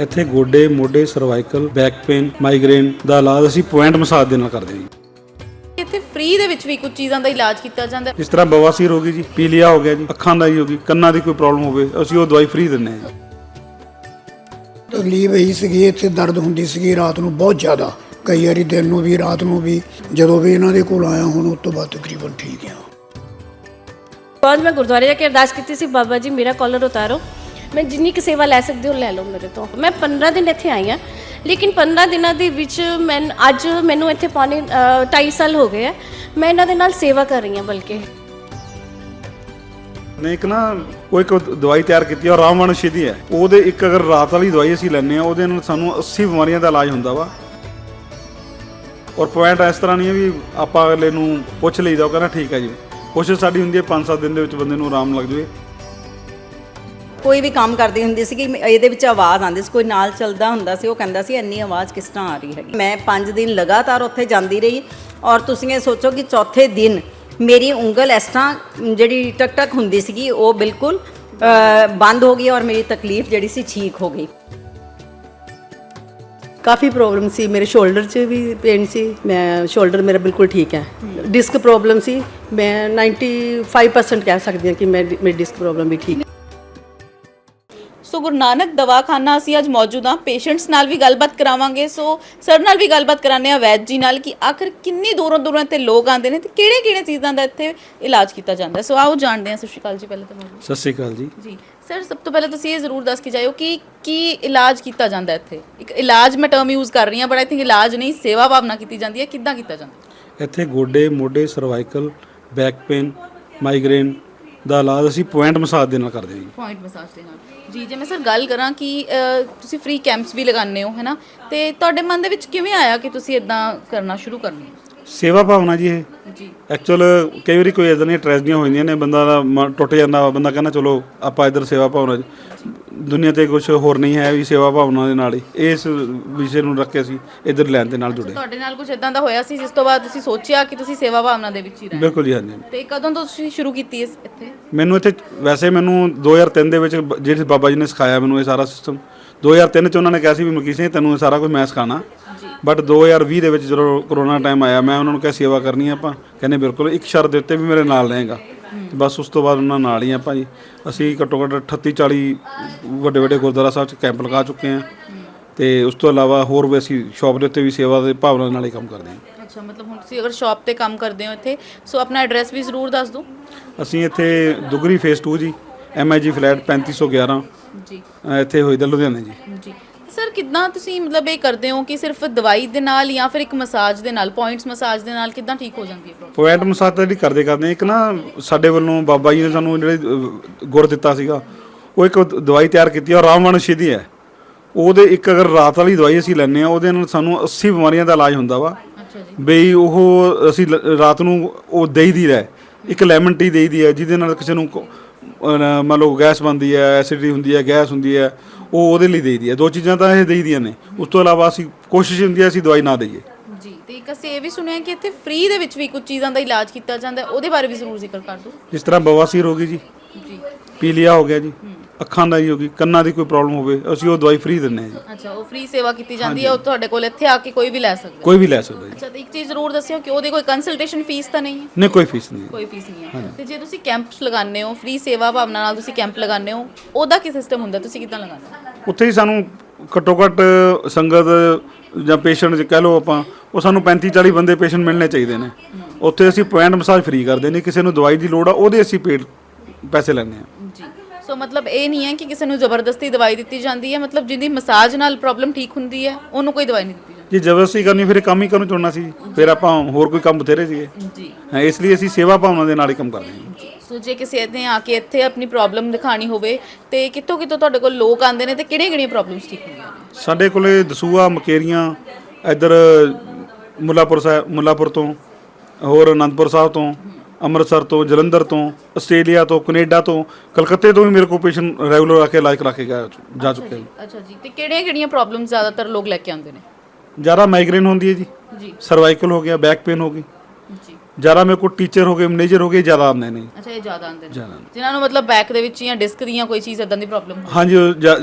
ਇੱਥੇ ਗੋਡੇ ਮੋਢੇ ਸਰਵਾਈਕਲ ਬੈਕ ਪੇਨ ਮਾਈਗ੍ਰੇਨ ਦਾ ਇਲਾਜ ਅਸੀਂ ਪੁਆਇੰਟ ਮਸਾਜ ਦੇ ਨਾਲ ਕਰਦੇ ਹਾਂ ਜੀ। ਇੱਥੇ ਫ੍ਰੀ ਦੇ ਵਿੱਚ ਵੀ ਕੁਝ ਚੀਜ਼ਾਂ ਦਾ ਇਲਾਜ ਕੀਤਾ ਜਾਂਦਾ ਹੈ। ਜਿਸ ਤਰ੍ਹਾਂ ਬਵਾਸੀਰ ਹੋ ਗਈ ਜੀ ਪੀਲੀਆ ਹੋ ਗਿਆ ਜੀ ਅੱਖਾਂ ਦਾ ਹੀ ਹੋ ਗਈ ਕੰਨਾਂ ਦੀ ਕੋਈ ਪ੍ਰੋਬਲਮ ਹੋਵੇ ਅਸੀਂ ਉਹ ਦਵਾਈ ਫ੍ਰੀ ਦਿੰਦੇ ਹਾਂ ਜੀ। ਤਕਲੀਫ ਇਹੀ ਸੀਗੀ ਇੱਥੇ ਦਰਦ ਹੁੰਦੀ ਸੀਗੀ ਰਾਤ ਨੂੰ ਬਹੁਤ ਜ਼ਿਆਦਾ। ਕਈ ਵਾਰੀ ਦਿਨ ਨੂੰ ਵੀ ਰਾਤ ਨੂੰ ਵੀ ਜਦੋਂ ਵੀ ਇਹਨਾਂ ਦੇ ਕੋਲ ਆਇਆ ਹੁਣ ਉਸ ਤੋਂ ਬਾਅਦ ਤਕਰੀਬਨ ਠੀਕ ਆ। ਬਾਅਦ ਮੈਂ ਗੁਰਦੁਆਰੇ ਜਾ ਕੇ ਅਰਦਾਸ ਕੀਤੀ ਸੀ ਬਾਬਾ ਜੀ ਮੇਰਾ ਕਾਲਰ ਉਤਾਰੋ। ਮੈਂ ਜਿੰਨੀ ਕੁ ਸੇਵਾ ਲੈ ਸਕਦੀ ਹਾਂ ਲੈ ਲਓ ਮੇਰੇ ਤੋਂ। ਮੈਂ 15 ਦਿਨ ਇੱਥੇ ਆਈ ਹਾਂ, ਲੇਕਿਨ 15 ਦਿਨਾਂ ਦੇ ਵਿੱਚ ਮੈਂ ਅੱਜ ਮੈਨੂੰ ਇੱਥੇ ਪੌਣੇ 2.5 ਸਾਲ ਹੋ ਗਏ ਆ। ਮੈਂ ਇਹਨਾਂ ਦੇ ਨਾਲ ਸੇਵਾ ਕਰ ਰਹੀ ਹਾਂ ਬਲਕਿ। ਨੇ ਇੱਕ ਨਾ, ਉਹ ਇੱਕ ਦਵਾਈ ਤਿਆਰ ਕੀਤੀ ਆ ਰਾਮਵਣ ਸ਼ਿਧੀ ਹੈ। ਉਹਦੇ ਇੱਕ ਅਗਰ ਰਾਤ ਵਾਲੀ ਦਵਾਈ ਅਸੀਂ ਲੈਂਦੇ ਆ ਉਹਦੇ ਨਾਲ ਸਾਨੂੰ 80 ਬਿਮਾਰੀਆਂ ਦਾ ਇਲਾਜ ਹੁੰਦਾ ਵਾ। ਔਰ ਪੁਆਇੰਟ ਇਸ ਤਰ੍ਹਾਂ ਨਹੀਂ ਹੈ ਵੀ ਆਪਾਂ ਅਗਲੇ ਨੂੰ ਪੁੱਛ ਲਈਦਾ, ਉਹ ਕਹਿੰਦਾ ਠੀਕ ਹੈ ਜੀ। ਕੋਸ਼ਿਸ਼ ਸਾਡੀ ਹੁੰਦੀ ਹੈ 5-7 ਦਿਨ ਦੇ ਵਿੱਚ ਬੰਦੇ ਨੂੰ ਆਰਾਮ ਲੱਗ ਜਾਵੇ। ਕੋਈ ਵੀ ਕੰਮ ਕਰਦੀ ਹੁੰਦੀ ਸੀ ਕਿ ਇਹਦੇ ਵਿੱਚ ਆਵਾਜ਼ ਆਉਂਦੀ ਸੀ ਕੋਈ ਨਾਲ ਚੱਲਦਾ ਹੁੰਦਾ ਸੀ ਉਹ ਕਹਿੰਦਾ ਸੀ ਇੰਨੀ ਆਵਾਜ਼ ਕਿਸ ਤਰ੍ਹਾਂ ਆ ਰਹੀ ਹੈਗੀ? ਮੈਂ 5 ਦਿਨ ਲਗਾਤਾਰ ਉੱਥੇ ਜਾਂਦੀ ਰਹੀ ਔਰ ਤੁਸੀਂ ਇਹ ਸੋਚੋ ਕਿ ਚੌਥੇ ਦਿਨ ਮੇਰੀ ਉਂਗਲ ਇਸ ਤਰ੍ਹਾਂ ਜਿਹੜੀ ਟਕ ਟਕ ਹੁੰਦੀ ਸੀਗੀ ਉਹ ਬਿਲਕੁਲ ਬੰਦ ਹੋ ਗਈ ਔਰ ਮੇਰੀ ਤਕਲੀਫ ਜਿਹੜੀ ਸੀ ਠੀਕ ਹੋ ਗਈ। ਕਾਫੀ ਪ੍ਰੋਬਲਮ ਸੀ ਮੇਰੇ ਸ਼ੋਲਡਰ 'ਚ ਵੀ ਪੇਨ ਸੀ ਮੈਂ ਸ਼ੋਲਡਰ ਮੇਰਾ ਬਿਲਕੁਲ ਠੀਕ ਹੈ। ਡਿਸਕ ਪ੍ਰੋਬਲਮ ਸੀ ਮੈਂ 95% ਕਹਿ ਸਕਦੀ ਹਾਂ ਕਿ ਮੈਂ ਮੇਰੀ ਡਿਸਕ ਪ੍ਰੋਬਲਮ ਵੀ ਠੀਕ ਹੈ ਗੁਰੂ ਨਾਨਕ ਦਵਾਖਾਨਾ ਅਸੀਂ ਅੱਜ ਮੌਜੂਦ ਹਾਂ। ਪੇਸ਼ੈਂਟਸ ਨਾਲ ਵੀ ਗੱਲਬਾਤ ਕਰਾਵਾਂਗੇ। ਸੋ ਸਰ ਨਾਲ ਵੀ ਗੱਲਬਾਤ ਕਰਾਉਂਦੇ ਆ ਵੈਦ ਜੀ ਨਾਲ ਕਿ ਆਖਰ ਕਿੰਨੀ ਦੂਰੋਂ ਦੂਰੋਂ ਇੱਥੇ ਲੋਕ ਆਉਂਦੇ ਨੇ ਤੇ ਕਿਹੜੇ ਕਿਹੜੇ ਚੀਜ਼ਾਂ ਦਾ ਇੱਥੇ ਇਲਾਜ ਕੀਤਾ ਜਾਂਦਾ। ਸੋ ਆਓ ਜਾਣਦੇ ਹਾਂ। ਸਤਿ ਸ਼੍ਰੀ ਅਕਾਲ ਜੀ ਪਹਿਲਾਂ ਤਾਂ ਸਤਿ ਸ਼੍ਰੀ ਅਕਾਲ ਜੀ। ਜੀ। ਸਰ ਸਭ ਤੋਂ ਪਹਿਲਾਂ ਤੁਸੀਂ ਇਹ ਜ਼ਰੂਰ ਦੱਸ ਕੇ ਜਾਇਓ ਕਿ ਕੀ ਇਲਾਜ ਕੀਤਾ ਜਾਂਦਾ ਇੱਥੇ? ਇੱਕ ਇਲਾਜ ਮੈਂ ਟਰਮ ਯੂਜ਼ ਕਰ ਰਹੀ ਹਾਂ ਬਟ ਆਈ ਥਿੰਕ ਇਲਾਜ ਨਹੀਂ ਸੇਵਾ ਭਾਵਨਾ ਕੀਤੀ ਜਾਂਦੀ ਹੈ। ਕਿੱਦਾਂ ਕੀਤਾ ਜਾਂਦਾ ਇੱਥੇ ਗੋਡੇ ਮੋਢੇ ਸਰਵਾਈਕਲ ਬੈਕ ਪੇਨ ਮਾਈਗ੍ਰੇਨ ਦਾ ਇਲਾਜ ਅਸੀਂ ਪੁਆਇੰਟ ਮਸਾਜ ਦੇ ਨਾਲ ਕਰਦੇ ਹਾਂ ਜੀ। ਪੁਆਇੰਟ ਮਸਾਜ ਦੇ ਨਾਲ। ਜੀ ਜੇ ਮੈਂ ਸਰ ਗੱਲ ਕਰਾਂ ਕਿ ਅ, ਤੁਸੀਂ ਫ੍ਰੀ ਕੈਂਪਸ ਵੀ ਲਗਾਉਂਦੇ ਹੋ ਹੈਨਾ ਤੇ ਤੁਹਾਡੇ ਮਨ ਦੇ ਵਿੱਚ ਕਿਵੇਂ ਆਇਆ ਕਿ ਤੁਸੀਂ ਇਦਾਂ ਕਰਨਾ ਸ਼ੁਰੂ ਕਰਨੀ? ਹੈ ਸੇਵਾ ਭਾਵਨਾ ਜੀ ਇਹ। ਜੀ। ਐਕਚੁਅਲ ਕਈ ਵਾਰੀ ਕੋਈ ਇਦਾਂ ਦੀਆਂ ਟ੍ਰੈਜਡੀਆਂ ਹੋ ਜਾਂਦੀਆਂ ਨੇ ਬੰਦਾ ਦਾ ਮਨ ਟੁੱਟ ਜਾਂਦਾ ਵਾ, ਬੰਦਾ ਕਹਿੰਦਾ ਚਲੋ ਆਪਾਂ ਇੱਧਰ ਸੇਵਾ ਭਾਵਨਾ 'ਚ। ਦੁਨੀਆ ਤੇ ਕੁਝ ਹੋਰ ਨਹੀਂ ਹੈ ਵੀ ਸੇਵਾ ਭਾਵਨਾ ਦੇ ਨਾਲ ਹੀ। ਇਸ ਵਿਸ਼ੇ ਨੂੰ ਰੱਖ ਕੇ ਅਸੀਂ ਇੱਧਰ ਲੈਣ ਦੇ ਨਾਲ ਜੁੜੇ ਤੁਹਾਡੇ ਨਾਲ ਕੁਝ ਇਦਾਂ ਦਾ ਹੋਇਆ ਸੀ ਜਿਸ ਤੋਂ ਬਾਅਦ ਤੁਸੀਂ ਸੋਚਿਆ ਕਿ ਤੁਸੀਂ ਸੇਵਾ ਭਾਵਨਾ ਦੇ ਵਿੱਚ ਹੀ ਰਹਿਣਾ? ਬਿਲਕੁਲ ਜੀ ਹਾਂਜੀ ਤੇ ਕਦੋਂ ਤੋਂ ਤੁਸੀਂ ਸ਼ੁਰੂ ਕੀਤੀ ਇਸ ਇੱਥੇ? ਮੈਨੂੰ ਇੱਥੇ ਵੈਸੇ ਮੈਨੂੰ 2003 ਦੇ ਵਿੱਚ ਬ- ਜਿਹੜੇ ਬਾਬਾ ਜੀ ਨੇ ਸਿਖਾਇਆ ਮੈਨੂੰ ਇਹ ਸਾਰਾ ਸਿਸਟਮ 2003 ਚ ਉਹਨਾਂ ਨੇ ਕਿਹਾ ਸੀ ਵੀ ਮਲਕੀ ਸਿੰਘ ਤੈਨੂੰ ਇਹ ਸਾਰਾ ਕੁਝ ਮੈਂ ਸਿਖਾਣਾ ਬਟ 2020 ਦੇ ਵਿੱਚ ਜਦੋਂ ਕਰੋਨਾ ਟਾਈਮ ਆਇਆ ਮੈਂ ਉਹਨਾਂ ਨੂੰ ਕਿਹਾ ਸੇਵਾ ਕਰਨੀ ਆ ਆਪਾਂ। ਕਹਿੰਦੇ ਬਿਲਕੁਲ ਇੱਕ ਸ਼ਰਤ ਦੇ ਉੱਤੇ ਵੀ ਮੇਰੇ ਨਾਲ ਰਹੇਗਾ। ਬਸ ਉਸ ਤੋਂ ਬਾਅਦ ਉਹਨਾਂ ਨਾਲ ਹੀ ਆਪਾਂ ਜੀ ਅਸੀਂ ਘੱਟੋ ਘੱਟ 38 40 ਵੱਡੇ ਵੱਡੇ ਗੁਰਦੁਆਰਾ ਸਾਹਿਬ ਚ ਕੈਂਪ ਲਗਾ ਚੁੱਕੇ ਹਾਂ ਤੇ ਉਸ ਤੋਂ ਇਲਾਵਾ ਹੋਰ ਵੀ ਅਸੀਂ ਸ਼ਾਪ ਦੇ ਉੱਤੇ ਵੀ ਸੇਵਾ ਦੇ ਭਾਵਨਾ ਨਾਲ ਹੀ ਕੰਮ ਕਰਦੇ ਹਾਂ ਅੱਛਾ ਮਤਲਬ ਹੁਣ ਤੁਸੀਂ ਅਗਰ ਸ਼ਾਪ ਤੇ ਕੰਮ ਕਰਦੇ ਹੋ ਇੱਥੇ ਸੋ ਆਪਣਾ ਐਡਰੈਸ ਵੀ ਜ਼ਰੂਰ ਦੱਸ ਦਿਓ। ਅਸੀਂ ਇੱਥੇ ਦੁਗਰੀ ਫੇਸ 2 ਜੀ। ਐਮਆਈਜੀ ਫਲੈਟ 3511 ਜੀ। ਇੱਥੇ ਹੋਈਦਾ ਲੁਧਿਆਣੇ ਜੀ। ਜੀ। ਸਰ ਕਿੱਦਾਂ ਤੁਸੀਂ ਮਤਲਬ ਇਹ ਕਰਦੇ ਹੋ ਕਿ ਸਿਰਫ ਦਵਾਈ ਦੇ ਨਾਲ ਜਾਂ ਫਿਰ ਇੱਕ ਮਸਾਜ ਦੇ ਨਾਲ ਪੁਆਇੰਟਸ ਮਸਾਜ ਦੇ ਨਾਲ ਕਿੱਦਾਂ ਠੀਕ ਹੋ ਜਾਂਦੀ ਹੈ? ਪੁਆਇੰਟ ਮਸਾਜ ਤਾਂ ਜਿਹੜੀ ਕਰਦੇ ਕਰਦੇ ਇੱਕ ਨਾ ਸਾਡੇ ਵੱਲੋਂ ਬਾਬਾ ਜੀ ਨੇ ਸਾਨੂੰ ਜਿਹੜੇ ਅਹ, ਗੁਰ ਦਿੱਤਾ ਸੀਗਾ ਉਹ ਇੱਕ ਦਵਾਈ ਤਿਆਰ ਕੀਤੀ ਆ ਰਾਮਵਣ ਸ਼ਿਧੀ ਹੈ। ਉਹਦੇ ਇੱਕ ਅਗਰ ਰਾਤ ਵਾਲੀ ਦਵਾਈ ਅਸੀਂ ਲੈਂਦੇ ਆ ਉਹਦੇ ਨਾਲ ਸਾਨੂੰ 80 ਬਿਮਾਰੀਆਂ ਦਾ ਇਲਾਜ ਹੁੰਦਾ ਵਾ। ਅੱਛਾ ਜੀ। ਬਈ ਉਹ ਅਸੀਂ ਲ- ਰਾਤ ਨੂੰ ਉਹ ਦੇਈ ਦੀ ਹੈ ਇੱਕ ਲੈਮਨ ਟੀ ਦੇਈ ਦੀ ਹੈ ਜਿਹਦੇ ਨਾਲ ਕਿਸੇ ਨੂੰ ਕੋ- ਅਹ, ਮੰਨ ਲਓ ਗੈਸ ਬਣਦੀ ਹੈ ਐਸਿਡਿਟੀ ਹੁੰਦੀ ਹੈ ਗੈਸ ਹੁੰਦੀ ਹੈ ਉਹ ਉਹਦੇ ਲਈ ਦੇਈ ਦੀ ਹੈ। ਦੋ ਚੀਜ਼ਾਂ ਤਾਂ ਇਹ ਦੇਈ ਦੀਆਂ ਨੇ। ਉਸ ਤੋਂ ਇਲਾਵਾ ਅਸੀਂ ਕੋਸ਼ਿਸ਼ ਹੁੰਦੀ ਹੈ ਅਸੀਂ ਦਵਾਈ ਨਾ ਦਈਏ। ਜੀ ਤੇ ਇੱਕ ਅਸੀਂ ਇਹ ਵੀ ਸੁਣਿਆ ਕਿ ਇੱਥੇ ਫ੍ਰੀ ਦੇ ਵਿੱਚ ਵੀ ਕੁਝ ਚੀਜ਼ਾਂ ਦਾ ਇਲਾਜ ਕੀਤਾ ਜਾਂਦਾ ਹੈ ਉਹਦੇ ਬਾਰੇ ਵੀ ਜ਼ਰੂਰ ਜ਼ਿਕਰ ਕਰ ਦਿਓ। ਜਿਸ ਤਰ੍ਹਾਂ ਬਵਾਸੀਰ ਹੋ ਗਈ ਜੀ। ਜੀ। ਪੀਲੀਆ ਹੋ ਗਿਆ ਜੀ। ਅੱਖਾਂ ਦਾ ਹੀ ਹੋ ਗਈ ਕੰਨਾਂ ਦੀ ਕੋਈ ਪ੍ਰੋਬਲਮ ਹੋਵੇ ਅਸੀਂ ਉਹ ਦਵਾਈ ਫ੍ਰੀ ਦਿੰਦੇ ਹਾਂ ਜੀ। ਅੱਛਾ ਉਹ ਫ੍ਰੀ ਸੇਵਾ ਕੀਤੀ ਜਾਂਦੀ ਹੈ ਉਹ ਤੁਹਾਡੇ ਕੋਲ ਇੱਥੇ ਆ ਕੇ ਕੋਈ ਵੀ ਲੈ ਸਕਦਾ ਹੈ। ਕੋਈ ਵੀ ਲੈ ਸਕਦਾ ਜੀ। ਅੱਛਾ ਤੇ ਇੱਕ ਚੀਜ਼ ਜ਼ਰੂਰ ਦੱਸਿਓ ਕਿ ਉਹਦੀ ਕੋਈ ਕੰਸਲਟੇਸ਼ਨ ਫੀਸ ਤਾਂ ਨਹੀਂ ਹੈ? ਨਹੀਂ ਕੋਈ ਫੀਸ ਨਹੀਂ ਹੈ। ਕੋਈ ਫੀਸ ਨਹੀਂ ਹੈ। ਤੇ ਜੇ ਤੁਸੀਂ ਕੈਂਪਸ ਲਗਾਉਂਦੇ ਹੋ ਫ੍ਰੀ ਸੇਵਾ ਭਾਵਨਾ ਨਾਲ ਤੁਸੀਂ ਕੈਂਪ ਲਗਾਉਂਦੇ ਹੋ ਉਹਦਾ ਕੀ ਸਿਸਟਮ ਹੁੰਦਾ? ਤੁਸੀਂ ਕਿੱਦਾਂ ਲਗਾਉਂਦੇ ਹੋ? ਉੱਥੇ ਹੀ ਸਾਨੂੰ ਘੱਟੋ ਘੱਟ ਸੰਗਤ ਜਾਂ ਪੇਸ਼ੈਂਟ ਜੇ ਕਹਿ ਲਓ ਆਪਾਂ ਉਹ ਸਾਨੂੰ 35 40 ਬੰਦੇ ਪੇਸ਼ੈਂਟ ਮਿਲਣੇ ਚਾਹੀਦੇ ਨੇ। ਉੱਥੇ ਅਸੀਂ ਪੁਆਇੰਟ ਮਸਾਜ ਫ੍ਰੀ ਕਰਦੇ ਨੇ ਕਿਸੇ ਨੂੰ ਦਵਾਈ ਦੀ ਲੋੜ ਆ ਉਹਦੇ ਅਸੀਂ ਪੇਡ ਪੈਸੇ ਲੈਂਦੇ ਆ ਜੀ। ਸੋ ਮਤਲਬ ਇਹ ਨਹੀਂ ਹੈ ਕਿ ਕਿਸੇ ਨੂੰ ਜ਼ਬਰਦਸਤੀ ਦਵਾਈ ਦਿੱਤੀ ਜਾਂਦੀ ਹੈ। ਮਤਲਬ ਜਿਹਦੀ ਮਸਾਜ ਨਾਲ ਪ੍ਰੋਬਲਮ ਠੀਕ ਹੁੰਦੀ ਹੈ ਉਹਨੂੰ ਕੋਈ ਦਵਾਈ ਨਹੀਂ ਦਿੱਤੀ ਜੇ ਜ਼ਬਰਦਸਤੀ ਕਰਨੀ ਫਿਰ ਇਹ ਕੰਮ ਹੀ ਕਰਨੂੰ ਚੁਣਨਾ ਸੀ। ਫਿਰ ਆਪਾਂ ਹੋਰ ਕੋਈ ਕੰਮ ਬਥੇਰੇ ਸੀਗੇ। ਜਾਂਦੀ ਜੀ। ਹਾਂ, ਇਸ ਲਈ ਅਸੀਂ ਸੇਵਾ ਭਾਵਨਾ ਦੇ ਨਾਲ ਹੀ ਕੰਮ ਕਰਦੇ ਹਾਂ। ਸੋ ਜੇ ਕਿਸੇ ਨੇ ਆ ਕੇ ਇੱਥੇ ਆਪਣੀ ਪ੍ਰੋਬਲਮ ਦਿਖਾਣੀ ਹੋਵੇ ਤੇ ਕਿੱਥੋਂ ਕਿੱਥੋਂ ਤੁਹਾਡੇ ਕੋਲ ਲੋਕ ਆਉਂਦੇ ਨੇ ਤੇ ਕਿਹੜੀਆਂ ਕਿਹੜੀਆਂ ਪ੍ਰੋਬਲਮਸ ਠੀਕ ਹੁੰਦੀਆਂ ਨੇ? ਸਾਡੇ ਕੋਲੇ ਦਸੂਆ ਮਕੇਰੀਆਂ ਇੱਧਰ ਮੁੱਲਾਪੁਰ ਸਾਹਿਬ ਮੁੱਲਾਪੁਰ ਤੋਂ ਹੋਰ ਅਨੰਦਪੁਰ ਸਾਹਿਬ ਤੋਂ ਅੰਮ੍ਰਿਤਸਰ ਤੋਂ ਜਲੰਧਰ ਤੋਂ ਆਸਟ੍ਰੇਲੀਆ ਤੋਂ ਕੈਨੇਡਾ ਤੋਂ ਕਲਕੱਤੇ ਤੋਂ ਵੀ ਮੇਰੇ ਕੋਲ ਪੇਸ਼ੈਂਟ ਰੈਗੂਲਰ ਆ ਕੇ ਇਲਾਜ ਕਰਾ ਕੇ ਗਿਆ ਜਾ ਚੁੱਕੇ ਹਨ ਅੱਛਾ ਜੀ। ਤੇ ਕਿਹੜੀਆਂ ਕਿਹੜੀਆਂ ਪ੍ਰੋਬਲਮਸ ਜ਼ਿਆਦਾਤਰ ਲੋਕ ਲੈ ਕੇ ਆਉਂਦੇ ਨੇ? ਜ਼ਿਆਦਾ ਮਾਈਗ੍ਰੇਨ ਹੁੰਦੀ ਹੈ ਜੀ। ਜੀ। ਸਰਵਾਈਕਲ ਹੋ ਗਿਆ ਬੈਕ ਪੇਨ ਹੋ ਗਈ। ਜੀ। ਜ਼ਿਆਦਾ ਮੇਰੇ ਕੋਲ ਟੀਚਰ ਹੋ ਗਏ ਮੈਨੇਜਰ ਹੋ ਗਏ ਜ਼ਿਆਦਾ ਆਉਂਦੇ ਨੇ। ਅੱਛਾ ਇਹ ਜ਼ਿਆਦਾ ਆਉਂਦੇ ਨੇ। ਜ਼ਿਆਦਾ। ਜਿਨ੍ਹਾਂ ਨੂੰ ਮਤਲਬ ਬੈਕ ਦੇ ਵਿੱਚ ਜਾਂ ਡਿਸਕ ਦੀਆਂ ਕੋਈ ਚੀਜ਼ ਇਦਾਂ ਦੀ ਪ੍ਰੋਬਲਮ ਹਾਂਜੀ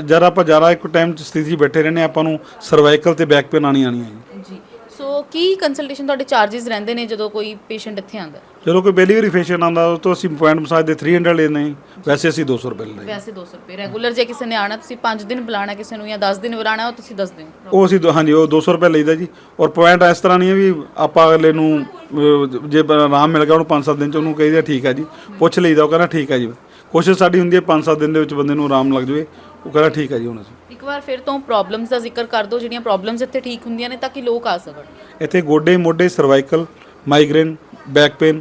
ਜਰਾ ਆਪਾਂ ਜ਼ਿਆਦਾ ਇੱਕ ਟਾਈਮ ਚ ਸਥਿਤੀ 'ਚ ਬੈਠੇ ਰਹਿੰਦੇ ਹਾਂ, ਆਪਾਂ ਨੂੰ ਸਰਵਾਈਕਲ ਤੇ ਬੈਕ ਪੇਨ ਆਣੀ ਆਣੀ ਹੈ ਜੀ। ਸੋ ਕੀ ਕੰਸਲਟੇਸ਼ਨ ਤੁਹਾਡੇ ਚਾਰजेस ਰਹਿੰਦੇ ਨੇ ਜਦੋਂ ਕੋਈ ਪੇਸ਼ੈਂਟ ਇੱਥੇ ਆਉਂਦਾ ਜਦੋਂ ਕੋਈ ਪਹਿਲੀ ਵਾਰੀ ਫੇਸ਼ੀਅਲ ਆਉਂਦਾ ਉਹ ਤੋਂ ਅਸੀਂ ਪੁਆਇੰਟ ਮਸਾਜ ਦੇ 300 ਲੈਂਦੇ ਹਾਂ ਵੈਸੇ ਅਸੀਂ 200 ਰੁਪਏ ਲੈਂਦੇ ਹਾਂ ਵੈਸੇ 200 ਰੁਪਏ। ਰੈਗੂਲਰ ਜੇ ਕਿਸੇ ਨੇ ਆਣਾ ਤੁਸੀਂ 5 ਦਿਨ ਬੁਲਾਣਾ ਕਿਸੇ ਨੂੰ ਜਾਂ 10 ਦਿਨ ਬੁਲਾਣਾ ਉਹ ਤੁਸੀਂ ਦੱਸ ਦਿਓ ਉਹ ਅਸੀਂ ਹਾਂਜੀ ਉਹ 200 ਰੁਪਏ ਲਈਦਾ ਜੀ। ਔਰ ਪੁਆਇੰਟ ਇਸ ਤਰ੍ਹਾਂ ਨਹੀਂ ਹੈ ਵੀ ਆਪਾਂ ਅਗਲੇ ਨੂੰ ਅਹ, ਜੇ ਆਰਾਮ ਮਿਲ ਗਿਆ ਉਹਨੂੰ 5-7 ਦਿਨ ਚ ਉਹਨੂੰ ਕਹੀਦਾ ਠੀਕ ਹੈ ਜੀ। ਪੁੱਛ ਲਈਦਾ ਉਹ ਕਹਿੰਦਾ ਠੀਕ ਹੈ ਜੀ। ਕੋਸ਼ਿਸ਼ ਸਾਡੀ ਹੁੰਦੀ ਹੈ 5-7 ਦਿਨ ਦੇ ਵਿੱਚ ਬੰਦੇ ਨੂੰ ਆਰਾਮ ਲੱਗ ਜਾਵੇ। ਉਹ ਕਹਿੰਦਾ ਠੀਕ ਹੈ ਜੀ ਹੁਣ ਅਸੀਂ। ਇੱਕ ਵਾਰ ਫਿਰ ਤੋਂ ਪ੍ਰੋਬਲਮਸ ਦਾ ਜ਼ਿਕਰ ਕਰ ਦਿਓ ਜਿਹੜੀਆਂ ਪ੍ਰੋਬਲਮਸ ਇੱਥੇ ਠੀਕ ਹੁੰਦੀਆਂ ਨੇ ਤਾਂ ਕਿ ਲੋਕ ਆ ਸਕਣ। ਇੱਥੇ ਗੋਡੇ ਮੋਢੇ ਸਰਵਾਈਕਲ ਮਾਈਗ੍ਰੇਨ ਬੈਕ ਪੇਨ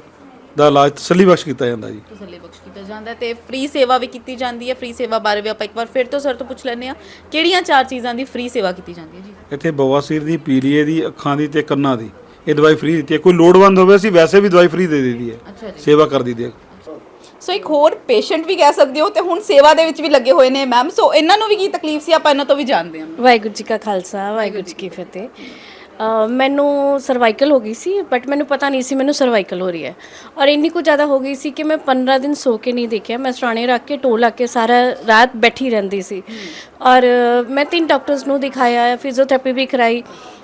ਦਾ ਇਲਾਜ ਤਸੱਲੀ ਬਖਸ਼ ਕੀਤਾ ਜਾਂਦਾ ਜੀ। ਤਸੱਲੀ ਬਖਸ਼ ਕੀਤਾ ਜਾਂਦਾ ਹੈ ਤੇ ਫ੍ਰੀ ਸੇਵਾ ਵੀ ਕੀਤੀ ਜਾਂਦੀ ਹੈ। ਫ੍ਰੀ ਸੇਵਾ ਬਾਰੇ ਵੀ ਆਪਾਂ ਇੱਕ ਵਾਰ ਫਿਰ ਤੋਂ ਸਰ ਤੋਂ ਪੁੱਛ ਲੈਂਦੇ ਆ ਕਿਹੜੀਆਂ ਚਾਰ ਚੀਜ਼ਾਂ ਦੀ ਫ੍ਰੀ ਸੇਵਾ ਕੀਤੀ ਜਾਂਦੀ ਹੈ ਜੀ? ਇੱਥੇ ਬਵਾਸੀਰ ਦੀ ਪੀਲੀਏ ਦੀ ਅੱਖਾਂ ਦੀ ਤੇ ਕੰਨਾਂ ਦੀ। ਇਹ ਦਵਾਈ ਫ੍ਰੀ ਦਿੱਤੀ ਹੈ। ਕੋਈ ਲੋੜਵੰਦ ਹੋਵੇ ਅਸੀਂ ਵੈਸੇ ਵੀ ਦਵਾਈ ਫ੍ਰੀ ਦੇ ਦਿੱਤੀ ਹੈ। ਅੱਛਾ ਜੀ। ਸੇਵਾ ਕਰ ਦਿੱਤੀ ਹੈ। ਸੋ ਇੱਕ ਹੋਰ ਪੇਸ਼ੈਂਟ ਵੀ ਕਹਿ ਸਕਦੇ ਹੋ ਤੇ ਹੁਣ ਸੇਵਾ ਦੇ ਵਿੱਚ ਵੀ ਲੱਗੇ ਹੋਏ ਨੇ ਮੈਮ ਸੋ ਇਹਨਾਂ ਨੂੰ ਵੀ ਕੀ ਤਕਲੀਫ ਸੀ? ਆਪਾਂ ਇਹਨਾਂ ਤੋਂ ਵੀ ਜਾਣਦੇ ਹਾਂ। ਵਾਹਿਗੁਰੂ ਜੀ ਕਾ ਖਾਲਸਾ ਵਾਹਿਗੁਰੂ ਜੀ ਕੀ ਫਤਿਹ। ਅ, ਮੈਨੂੰ ਸਰਵਾਈਕਲ ਹੋ ਗਈ ਸੀ ਬਟ ਮੈਨੂੰ ਪਤਾ ਨਹੀਂ ਸੀ ਮੈਨੂੰ ਸਰਵਾਈਕਲ ਹੋ ਰਹੀ ਹੈ। ਔਰ ਇੰਨੀ ਕੁ ਜ਼ਿਆਦਾ ਹੋ ਗਈ ਸੀ ਕਿ ਮੈਂ 15 ਦਿਨ ਸੋ ਕੇ ਨਹੀਂ ਦੇਖਿਆ। ਮੈਂ ਸਰਾਣੇ ਰੱਖ ਕੇ ਟੋਲ ਲਾ ਕੇ ਸਾਰਾ ਰਾਤ ਬੈਠੀ ਰਹਿੰਦੀ ਸੀ। ਔਰ ਮੈਂ ਤਿੰਨ ਡਾਕਟਰਸ ਨੂੰ ਦਿਖਾਇਆ ਫਿਜ਼ੀਓਥੈਰੇਪੀ ਵੀ ਕਰਾਈ।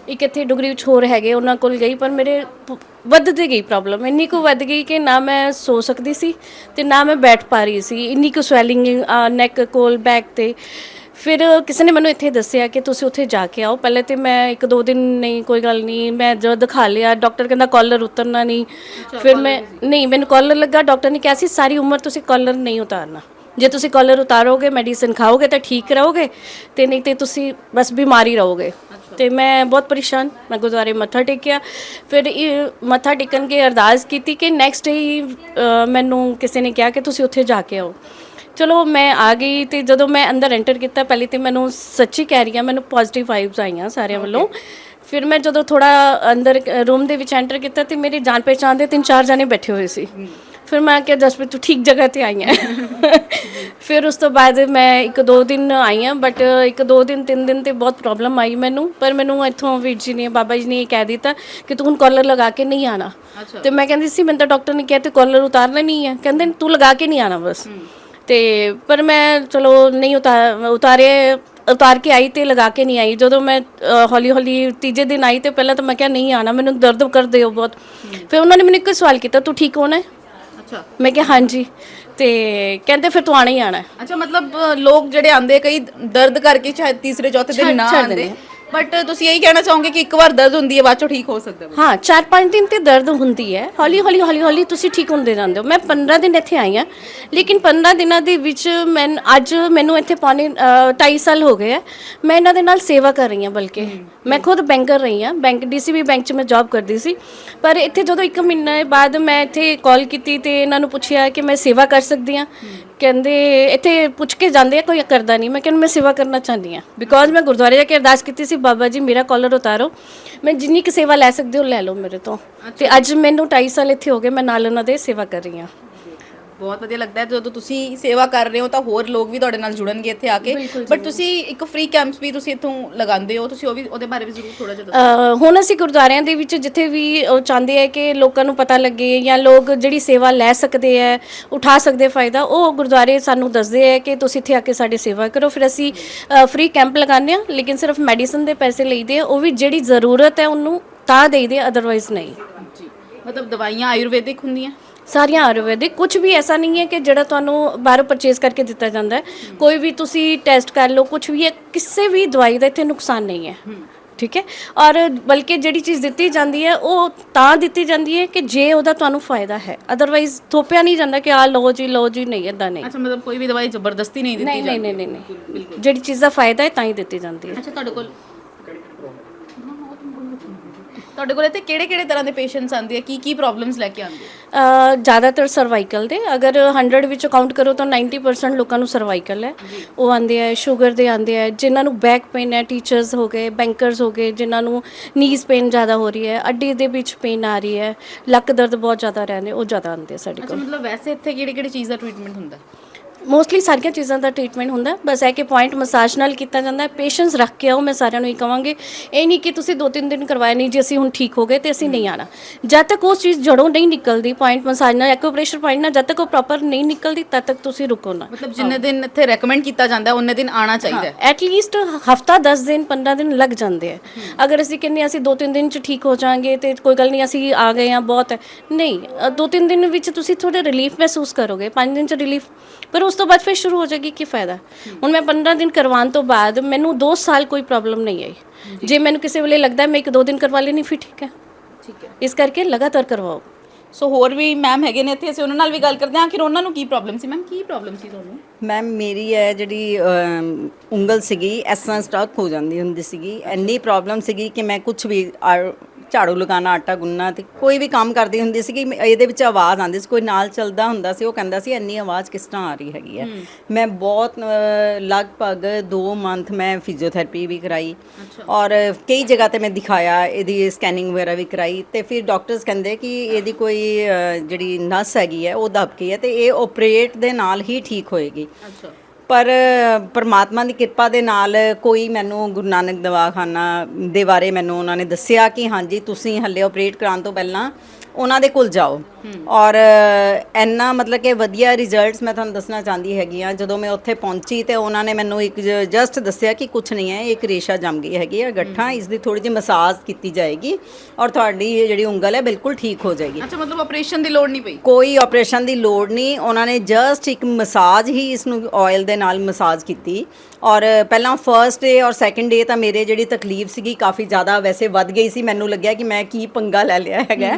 ਇੱਕ ਇੱਥੇ ਡੁਗਰੀ ਵਿੱਚ ਹੋਰ ਹੈਗੇ ਉਹਨਾਂ ਕੋਲ ਗਈ ਪਰ ਮੇਰੇ ਪ- ਵੱਧਦੀ ਗਈ ਪ੍ਰੋਬਲਮ ਇੰਨੀ ਕੁ ਵੱਧ ਗਈ ਕਿ ਨਾ ਮੈਂ ਸੋ ਸਕਦੀ ਸੀ ਤੇ ਨਾ ਮੈਂ ਬੈਠ ਪਾ ਰਹੀ ਸੀ। ਇੰਨੀ ਕੁ ਸਵੈਲਿੰਗ ਨੈਕ ਕੋਲ ਬੈਕ ਤੇ। ਫਿਰ ਕਿਸੇ ਨੇ ਮੈਨੂੰ ਇੱਥੇ ਦੱਸਿਆ ਕਿ ਤੁਸੀਂ ਉੱਥੇ ਜਾ ਕੇ ਆਓ। ਪਹਿਲੇ ਤੇ ਮੈਂ ਇੱਕ ਦੋ ਦਿਨ ਨਹੀਂ ਕੋਈ ਗੱਲ ਨਹੀਂ। ਮੈਂ ਜਦੋਂ ਦਿਖਾ ਲਿਆ ਡਾਕਟਰ ਕਹਿੰਦਾ ਕਾਲਰ ਉਤਰਨਾ ਨਹੀਂ। ਫਿਰ ਮੈਂ ਨਹੀਂ ਮੈਨੂੰ ਕਾਲਰ ਲੱਗਾ ਡਾਕਟਰ ਨੇ ਕਿਹਾ ਸੀ ਸਾਰੀ ਉਮਰ ਤੁਸੀਂ ਕਾਲਰ ਨਹੀਂ ਉਤਾਰਨਾ। ਜੇ ਤੁਸੀਂ ਕਾਲਰ ਉਤਾਰੋਗੇ ਮੈਡੀਸਿਨ ਖਾਓਗੇ ਤਾਂ ਠੀਕ ਰਹੋਗੇ ਤੇ ਨਹੀਂ ਤੇ ਤੁਸੀਂ ਬਸ ਬਿਮਾਰ ਹੀ ਰਹੋਗੇ। ਤੇ ਮੈਂ ਬਹੁਤ ਪਰੇਸ਼ਾਨ ਮੈਂ ਗੁਰਦੁਆਰੇ ਮੱਥਾ ਟੇਕਿਆ। ਫਿਰ ਇਹ ਮੱਥਾ ਟੇਕਣ ਕੇ ਅਰਦਾਸ ਕੀਤੀ ਕਿ ਨੈਕਸਟ ਡੇ ਮੈਨੂੰ ਕਿਸੇ ਨੇ ਕਿਹਾ ਕਿ ਤੁਸੀਂ ਉੱਥੇ ਜਾ ਕੇ ਆਓ। ਚਲੋ ਮੈਂ ਆ ਗਈ ਤੇ ਜਦੋਂ ਮੈਂ ਅੰਦਰ ਐਂਟਰ ਕੀਤਾ ਪਹਿਲੇ ਤੇ ਮੈਨੂੰ ਸੱਚੀ ਕਹਿ ਰਹੀ ਹਾਂ ਮੈਨੂੰ ਪੋਜ਼ਿਟਿਵ ਵਾਈਬਸ ਆਈਆਂ ਸਾਰਿਆਂ ਵੱਲੋਂ। ਫਿਰ ਮੈਂ ਜਦੋਂ ਥੋੜਾ ਅੰਦਰ ਰੂਮ ਦੇ ਵਿੱਚ ਐਂਟਰ ਕੀਤਾ ਤੇ ਮੇਰੇ ਜਾਣ ਪਹਿਚਾਣ ਦੇ ਤਿੰਨ ਚਾਰ ਜਣੇ ਬੈਠੇ ਹੋਏ ਸੀ। ਫਿਰ ਮੈਂ ਕਿਹਾ ਜਸਪ੍ਰੀਤ ਤੂੰ ਠੀਕ ਜਗ੍ਹਾ ਤੇ ਆਈ ਹੈ। ਫਿਰ ਉਸ ਤੋਂ ਬਾਅਦ ਮੈਂ ਇੱਕ ਦੋ ਦਿਨ ਆਈ ਹਾਂ ਬਟ ਇੱਕ ਦੋ ਦਿਨ ਤਿੰਨ ਦਿਨ ਤੇ ਬਹੁਤ ਪ੍ਰੋਬਲਮ ਆਈ ਮੈਨੂੰ। ਪਰ ਮੈਨੂੰ ਇੱਥੋਂ ਵੀਰ ਜੀ ਨੇ ਬਾਬਾ ਜੀ ਨੇ ਇਹ ਕਹਿ ਦਿੱਤਾ ਕਿ ਤੂੰ ਹੁਣ ਕਾਲਰ ਲਗਾ ਕੇ ਨਹੀਂ ਆਣਾ ਤੇ ਮੈਂ ਕਹਿੰਦੀ ਸੀ ਮੈਨੂੰ ਤਾਂ ਡਾਕਟਰ ਨੇ ਕਿਹਾ ਤੇ ਕਾਲਰ ਉਤਾਰਨਾ ਨਹੀਂ ਹੈ। ਕਹਿੰਦੇ ਤੂੰ ਲਗਾ ਕੇ ਨਹੀਂ ਆਣਾ ਬਸ। ਤੇ ਪਰ ਮੈਂ ਚਲੋ ਨਹੀਂ ਉਤਾਰ ਉਤਾਰੇ ਉਤਾਰ ਕੇ ਆਈ ਤੇ ਲਗਾ ਕੇ ਨਹੀਂ ਆਈ। ਜਦੋਂ ਮੈਂ ਹੌਲੀ ਹੌਲੀ ਤੀਜੇ ਦਿਨ ਆਈ ਤੇ ਪਹਿਲਾਂ ਤਾਂ ਮੈਂ ਕਿਹਾ ਨਹੀਂ ਆਣਾ ਮੈਨੂੰ ਦਰਦ ਕਰਦੇ ਹੋ ਬਹੁਤ। ਫਿਰ ਉਹਨਾਂ ਨੇ ਮੈਨੂੰ ਇੱਕ ਸਵਾਲ ਕੀਤਾ ਤੂੰ ਠੀਕ ਹੋਣਾ ਅੱਛਾ। ਮੈਂ ਕਿਹਾ ਹਾਂਜੀ। ਤੇ ਕਹਿੰਦੇ ਫਿਰ ਤੂੰ ਆਣਾ ਹੀ ਆਣਾ ਅੱਛਾ ਮਤਲਬ ਲੋਕ ਜਿਹੜੇ ਆਂਦੇ ਕਈ ਦਰਦ ਕਰਕੇ ਸ਼ਾਇਦ ਤੀਸਰੇ ਚੌਥੇ ਦਿਨ ਨਾ ਆਂਦੇ ਬਟ ਤੁਸੀਂ ਇਹੀ ਕਹਿਣਾ ਚਾਹੋਗੇ ਕਿ ਇੱਕ ਵਾਰ ਦਰਦ ਹੁੰਦੀ ਹੈ ਬਾਅਦ ਚੋਂ ਠੀਕ ਹੋ ਸਕਦਾ ਹੈ। ਹਾਂ 4-5 ਦਿਨ ਤੇ ਦਰਦ ਹੁੰਦੀ ਹੈ। ਹੌਲੀ ਹੌਲੀ ਹੌਲੀ ਹੌਲੀ ਤੁਸੀਂ ਠੀਕ ਹੁੰਦੇ ਜਾਂਦੇ ਹੋ। ਮੈਂ 15 ਦਿਨ ਇੱਥੇ ਆਈ ਹਾਂ। ਲੇਕਿਨ 15 ਦਿਨਾਂ ਦੇ ਵਿੱਚ ਮੈਂ ਅੱਜ ਮੈਨੂੰ ਇੱਥੇ ਪੌਣੇ 2.5 ਸਾਲ ਹੋ ਗਏ ਹੈ। ਮੈਂ ਇਹਨਾਂ ਦੇ ਨਾਲ ਸੇਵਾ ਕਰ ਰਹੀ ਹਾਂ ਬਲਕਿ। ਮੈਂ ਖੁਦ ਬੈਂਕਰ ਰਹੀ ਹਾਂ। ਬੈਂਕ ਡੀਸੀਬੀ ਬੈਂਕ 'ਚ ਮੈਂ ਜੌਬ ਕਰਦੀ ਸੀ। ਪਰ ਇੱਥੇ ਜਦੋਂ ਇੱਕ ਮਹੀਨੇ ਬਾਅਦ ਮੈਂ ਇੱਥੇ ਕਾਲ ਕੀਤੀ ਤੇ ਇਹਨਾਂ ਨੂੰ ਪੁੱਛਿਆ ਕਿ ਮੈਂ ਸੇਵਾ ਕਰ ਸਕਦੀ ਹਾਂ। ਕਹਿੰਦੇ ਇੱਥੇ ਪੁੱਛ ਕੇ ਜਾਂਦੇ ਆ ਕੋਈ ਕਰਦਾ ਨਹੀਂ। ਮੈਂ ਕਹਿੰਦਾ ਮੈਂ ਸੇਵਾ ਕਰਨਾ ਚਾਹੁੰਦੀ ਹਾਂ। ਬਿਕੋਜ਼ ਮੈਂ ਗੁਰਦੁਆਰੇ ਜਾ ਕੇ ਅਰਦਾਸ ਕੀਤੀ ਸੀ ਬਾਬਾ ਜੀ ਮੇਰਾ ਕਾਲਰ ਉਤਾਰੋ। ਮੈਂ ਜਿੰਨੀ ਕੁ ਸੇਵਾ ਲੈ ਸਕਦੇ ਹੋ ਲੈ ਲਓ ਮੇਰੇ ਤੋਂ। ਤੇ ਅੱਜ ਮੈਨੂੰ 2.5 ਸਾਲ ਇੱਥੇ ਹੋ ਗਏ ਮੈਂ ਨਾਲ ਉਹਨਾਂ ਦੇ ਸੇਵਾ ਕਰ ਰਹੀ ਹਾਂ। ਬਹੁਤ ਵਧੀਆ ਲੱਗਦਾ ਹੈ। ਜਦੋਂ ਤੁਸੀਂ ਸੇਵਾ ਕਰ ਰਹੇ ਹੋ ਤਾਂ ਹੋਰ ਲੋਕ ਵੀ ਤੁਹਾਡੇ ਨਾਲ ਜੁੜਨਗੇ ਇੱਥੇ ਆ ਕੇ। ਬਟ ਤੁਸੀਂ ਇੱਕ ਫ੍ਰੀ ਕੈਂਪਸ ਵੀ ਤੁਸੀਂ ਇੱਥੋਂ ਲਗਾਉਂਦੇ ਹੋ ਤੁਸੀਂ ਉਹ ਵੀ ਉਹਦੇ ਬਾਰੇ ਵੀ ਜ਼ਰੂਰ ਥੋੜਾ ਜਿਹਾ ਦੱਸੋ। ਅ, ਹੁਣ ਅਸੀਂ ਗੁਰਦੁਆਰਿਆਂ ਦੇ ਵਿੱਚ ਜਿੱਥੇ ਵੀ ਉਹ ਚਾਹੁੰਦੇ ਆ ਕਿ ਲੋਕਾਂ ਨੂੰ ਪਤਾ ਲੱਗੇ ਜਾਂ ਲੋਕ ਜਿਹੜੀ ਸੇਵਾ ਲੈ ਸਕਦੇ ਆ ਉਠਾ ਸਕਦੇ ਫਾਇਦਾ ਉਹ ਗੁਰਦੁਆਰੇ ਸਾਨੂੰ ਦੱਸਦੇ ਆ ਕਿ ਤੁਸੀਂ ਇੱਥੇ ਆ ਕੇ ਸਾਡੀ ਸੇਵਾ ਕਰੋ। ਫਿਰ ਅਸੀਂ ਫ੍ਰੀ ਕੈਂਪ ਲਗਾਉਂਦੇ ਆ ਲੇਕਿਨ ਸਿਰਫ ਮੈਡੀਸਨ ਦੇ ਪੈਸੇ ਲਈਦੇ ਆ ਉਹ ਵੀ ਜਿਹੜੀ ਜ਼ਰੂਰਤ ਹੈ ਉਹਨੂੰ ਤਾਂ ਦੇਈਦੇ ਅਦਰਵਾਈਜ਼ ਨਹੀਂ। ਜੀ ਮਤਲਬ ਦਵਾਈਆਂ ਆਯੁਰਵੈਦਿਕ ਹੁੰਦੀਆਂ? ਸਾਰੀਆਂ ਆਯੁਰਵੈਦਿਕ ਕੁਝ ਵੀ ਐਸਾ ਨਹੀਂ ਹੈ ਕਿ ਜਿਹੜਾ ਤੁਹਾਨੂੰ ਬਾਹਰੋਂ ਪਰਚੇਸ ਕਰਕੇ ਦਿੱਤਾ ਜਾਂਦਾ ਹੈ। ਕੋਈ ਵੀ ਤੁਸੀਂ ਟੈਸਟ ਕਰ ਲਓ ਕੁਝ ਵੀ ਹੈ ਕਿਸੇ ਵੀ ਦਵਾਈ ਦਾ ਇੱਥੇ ਨੁਕਸਾਨ ਨਹੀਂ ਹੈ। ਠੀਕ ਹੈ? ਔਰ ਬਲਕਿ ਜਿਹੜੀ ਚੀਜ਼ ਦਿੱਤੀ ਜਾਂਦੀ ਹੈ ਉਹ ਤਾਂ ਦਿੱਤੀ ਜਾਂਦੀ ਹੈ ਕਿ ਜੇ ਉਹਦਾ ਤੁਹਾਨੂੰ ਫਾਇਦਾ ਹੈ। ਅਦਰਵਾਈਜ਼ ਥੋਪਿਆ ਨਹੀਂ ਜਾਂਦਾ ਕਿ ਆ ਲਓ ਜੀ ਲਓ ਜੀ ਨਹੀਂ ਇਦਾਂ ਨਹੀਂ। ਅੱਛਾ ਮਤਲਬ ਕੋਈ ਵੀ ਦਵਾਈ ਜ਼ਬਰਦਸਤੀ ਨਹੀਂ ਦਿੱਤੀ ਨਹੀਂ ਨਹੀਂ ਨਹੀਂ ਨਹੀਂ ਨਹੀਂ। ਜਿਹੜੀ ਚੀਜ਼ ਦਾ ਫਾਇਦਾ ਹੈ ਤਾਂ ਹੀ ਦਿੱਤੀ ਜਾਂਦੀ ਹੈ। ਅੱਛਾ ਤੁਹਾਡੇ ਕੋਲ ਤੁਹਾਡੇ ਕੋਲ ਇੱਥੇ ਕਿਹੜੇ ਕਿਹੜੇ ਤਰ੍ਹਾਂ ਦੇ ਪੇਸ਼ੈਂਟਸ ਆਉਂਦੇ ਆ? ਕੀ ਕੀ ਪ੍ਰੋਬਲਮਸ ਲੈ ਕੇ ਆਉਂਦੇ ਆ? ਅ, ਜ਼ਿਆਦਾਤਰ ਸਰਵਾਈਕਲ ਦੇ। ਅਗਰ 100 ਵਿੱਚ ਕਾਊਂਟ ਕਰੋ ਤਾਂ 90% ਲੋਕਾਂ ਨੂੰ ਸਰਵਾਈਕਲ ਹੈ। ਉਹ ਆਂਦੇ ਆ ਸ਼ੂਗਰ ਦੇ ਆਂਦੇ ਆ ਜਿਨ੍ਹਾਂ ਨੂੰ ਬੈਕ ਪੇਨ ਹੈ ਟੀਚਰਸ ਹੋ ਗਏ ਬੈਂਕਰਸ ਹੋ ਗਏ ਜਿਨ੍ਹਾਂ ਨੂੰ ਨੀਜ਼ ਪੇਨ ਜ਼ਿਆਦਾ ਹੋ ਰਹੀ ਹੈ ਅੱਡੀ ਦੇ ਵਿੱਚ ਪੇਨ ਆ ਰਹੀ ਹੈ ਲੱਕ ਦਰਦ ਬਹੁਤ ਜ਼ਿਆਦਾ ਰਹਿੰਦੇ ਉਹ ਜ਼ਿਆਦਾ ਆਉਂਦੇ ਆ ਸਾਡੇ ਅੱਛਾ ਕੋਲ। ਮਤਲਬ ਵੈਸੇ ਇੱਥੇ ਕਿਹੜੀ ਕਿਹੜੀ ਚੀਜ਼ ਦਾ ਟ੍ਰੀਟਮੈਂਟ ਹੁੰਦਾ? ਮੋਸਟਲੀ ਸਾਰੀਆਂ ਚੀਜ਼ਾਂ ਦਾ ਟ੍ਰੀਟਮੈਂਟ ਹੁੰਦਾ ਬਸ ਇਹ ਕਿ ਪੁਆਇੰਟ ਮਸਾਜ ਨਾਲ ਕੀਤਾ ਜਾਂਦਾ ਹੈ। ਪੇਸ਼ੈਂਸ ਰੱਖ ਕੇ ਆਓ ਮੈਂ ਸਾਰਿਆਂ ਨੂੰ ਇਹ ਕਹਾਂਗੇ ਇਹ ਨਹੀਂ ਕਿ ਤੁਸੀਂ ਦੋ ਤਿੰਨ ਦਿਨ ਕਰਵਾਇਆ ਨਹੀਂ ਜੇ ਅਸੀਂ ਹੁਣ ਠੀਕ ਹੋ ਗਏ ਤੇ ਅਸੀਂ ਨਹੀਂ ਆਣਾ ਜਦ ਤੱਕ ਉਹ ਚੀਜ਼ ਜੜੋਂ ਨਹੀਂ ਨਿਕਲਦੀ ਪੁਆਇੰਟ ਮਸਾਜ ਨਾਲ ਐਕੂਪ੍ਰੈਸ਼ਰ ਪੁਆਇੰਟ ਨਾਲ ਜਦ ਤੱਕ ਉਹ ਪ੍ਰੋਪਰ ਨਹੀਂ ਨਿਕਲਦੀ ਤਦ ਤੱਕ ਤੁਸੀਂ ਰੁਕੋ ਨਾ। ਮਤਲਬ ਜਿੰਨੇ ਦਿਨ ਇੱਥੇ ਰეკਮੈਂਡ ਕੀਤਾ ਜਾਂਦਾ ਉਹਨੇ ਦਿਨ ਆਣਾ ਚਾਹੀਦਾ ਹੈ। ਐਟ ਲੀਸਟ ਹਫਤਾ 10 ਦਿਨ 15 ਦਿਨ ਲੱਗ ਜਾਂਦੇ ਆ ਅਗਰ ਅਸੀਂ ਕਹਿੰਦੇ ਹਾਂ ਅਸੀਂ 2-3 ਦਿਨ ਚ ਠੀਕ ਹੋ ਜਾਾਂਗੇ ਤੇ ਕੋਈ ਗੱਲ ਨਹੀਂ ਅਸੀਂ ਆ ਗਏ ਆ ਬਹੁਤ। ਹੈ ਨਹੀਂ 2-3 ਦਿਨ ਵਿੱਚ ਤੁਸੀਂ ਥੋੜੇ ਰਿਲੀਫ ਮਹਿਸੂਸ ਕਰੋਗੇ। 5 ਦਿਨ ਚ ਰਿਲੀਫ ਪਰ ਉਸ ਤੋਂ ਬਾਅਦ ਫਿਰ ਸ਼ੁਰੂ ਹੋ ਜਾਏਗੀ ਕੀ ਫਾਇਦਾ? ਹੁਣ ਮੈਂ 15 ਦਿਨ ਕਰਵਾਉਣ ਤੋਂ ਬਾਅਦ ਮੈਨੂੰ 2 ਸਾਲ ਕੋਈ ਪ੍ਰੋਬਲਮ ਨਹੀਂ ਆਈ। ਜੇ। ਮੈਨੂੰ ਕਿਸੇ ਵੇਲੇ ਲੱਗਦਾ ਮੈਂ ਇੱਕ ਦੋ ਦਿਨ ਕਰਵਾ ਲੈਣੀ ਫਿਰ ਠੀਕ ਹੈ। ਠੀਕ ਹੈ। ਇਸ ਕਰਕੇ ਲਗਾਤਾਰ ਕਰਵਾਓ। ਸੋ ਹੋਰ ਵੀ ਮੈਮ ਹੈਗੇ ਨੇ ਇੱਥੇ ਅਸੀਂ ਉਹਨਾਂ ਨਾਲ ਵੀ ਗੱਲ ਕਰਦੇ ਹਾਂ। ਆਖਿਰ ਉਹਨਾਂ ਨੂੰ ਕੀ ਪ੍ਰੋਬਲਮ ਸੀ? ਮੈਮ ਕੀ ਪ੍ਰੋਬਲਮ ਸੀ ਤੁਹਾਨੂੰ? ਮੈਮ ਮੇਰੀ ਹੈ ਜਿਹੜੀ ਉਂਗਲ ਸੀਗੀ ਇਸ ਤਰ੍ਹਾਂ ਸਟਕ ਹੋ ਜਾਂਦੀ ਹੁੰਦੀ ਸੀਗੀ। ਇੰਨੀ ਪ੍ਰੋਬਲਮ ਸੀਗੀ ਕਿ ਮੈਂ ਕੁਝ ਵੀ ਆ- ਝਾੜੂ ਲਗਾਉਣਾ ਆਟਾ ਗੁੰਨਣਾ ਤੇ ਕੋਈ ਵੀ ਕੰਮ ਕਰਦੀ ਹੁੰਦੀ ਸੀਗੀ ਮੈਂ- ਇਹਦੇ ਵਿੱਚ ਆਵਾਜ਼ ਆਉਂਦੀ ਸੀ ਕੋਈ ਨਾਲ ਚੱਲਦਾ ਹੁੰਦਾ ਸੀ ਉਹ ਕਹਿੰਦਾ ਸੀ ਇੰਨੀ ਆਵਾਜ਼ ਕਿਸ ਤਰ੍ਹਾਂ ਆ ਰਹੀ ਹੈਗੀ ਹੈ? ਮੈਂ ਬਹੁਤ ਲਗਭਗ 2 ਮੰਥ ਮੈਂ ਫਿਜ਼ੀਓਥੈਰੇਪੀ ਵੀ ਕਰਾਈ ਔਰ ਕਈ ਜਗ੍ਹਾ ਤੇ ਮੈਂ ਦਿਖਾਇਆ ਇਹਦੀ ਸਕੈਨਿੰਗ ਵਗੈਰਾ ਵੀ ਕਰਾਈ ਤੇ ਫਿਰ ਡਾਕਟਰਸ ਕਹਿੰਦੇ ਕਿ ਇਹਦੀ ਕੋਈ ਜਿਹੜੀ ਨਸ ਹੈਗੀ ਹੈ ਉਹ ਦਬ ਗਈ ਹੈ ਤੇ ਇਹ ਆਪਰੇਟ ਦੇ ਨਾਲ ਹੀ ਠੀਕ ਹੋਏਗੀ। ਅੱਛਾ। ਪਰ ਪਰਮਾਤਮਾ ਦੀ ਕਿਰਪਾ ਦੇ ਨਾਲ ਕੋਈ ਮੈਨੂੰ ਗੁਰੂ ਨਾਨਕ ਦਵਾਖਾਨਾ ਦੇ ਬਾਰੇ ਮੈਨੂੰ ਉਹਨਾਂ ਨੇ ਦੱਸਿਆ ਕਿ ਹਾਂਜੀ, ਤੁਸੀਂ ਹੱਲੇ ਆਪਰੇਟ ਕਰਾਉਣ ਤੋਂ ਪਹਿਲਾਂ ਉਹਨਾਂ ਦੇ ਕੋਲ ਜਾਓ। ਔਰ ਇੰਨਾ ਮਤਲਬ ਕਿ ਵਧੀਆ ਰਿਜ਼ਲਟਸ ਮੈਂ ਤੁਹਾਨੂੰ ਦੱਸਣਾ ਚਾਹੁੰਦੀ ਹੈਗੀ ਆ ਜਦੋਂ ਮੈਂ ਉੱਥੇ ਪਹੁੰਚੀ ਤੇ ਉਹਨਾਂ ਨੇ ਮੈਨੂੰ ਇੱਕ ਜਸਟ ਦੱਸਿਆ ਕਿ ਕੁਝ ਨਹੀਂ ਹੈ ਇੱਕ ਰੇਸ਼ਾ ਜੰਮ ਗਈ ਹੈਗੀ ਆ ਗੱਠਾਂ। ਇਸ ਦੀ ਥੋੜੀ ਜਿਹੀ ਮਸਾਜ ਕੀਤੀ ਜਾਏਗੀ ਔਰ ਤੁਹਾਡੀ ਇਹ ਜਿਹੜੀ ਉਂਗਲ ਹੈ ਬਿਲਕੁਲ ਠੀਕ ਹੋ ਜਾਏਗੀ। ਅੱਛਾ ਮਤਲਬ ਆਪਰੇਸ਼ਨ ਦੀ ਲੋੜ ਨਹੀਂ ਪਈ? ਕੋਈ ਆਪਰੇਸ਼ਨ ਦੀ ਲੋੜ ਨਹੀਂ। ਉਹਨਾਂ ਨੇ ਜਸਟ ਇੱਕ ਮਸਾਜ ਹੀ ਇਸ ਨੂੰ ਆਇਲ ਦੇ ਨਾਲ ਮਸਾਜ ਕੀਤੀ। ਔਰ ਪਹਿਲਾਂ ਫਰਸਟ ਡੇ ਔਰ ਸੈਕੰਡ ਡੇ ਤਾਂ ਮੇਰੇ ਜਿਹੜੀ ਤਕਲੀਫ ਸੀਗੀ ਕਾਫੀ ਜ਼ਿਆਦਾ ਵੈਸੇ ਵੱਧ ਗਈ ਸੀ। ਮੈਨੂੰ ਲੱਗਿਆ ਕਿ ਮੈਂ ਕੀ ਪੰਗਾ ਲੈ ਲਿਆ ਹੈਗਾ।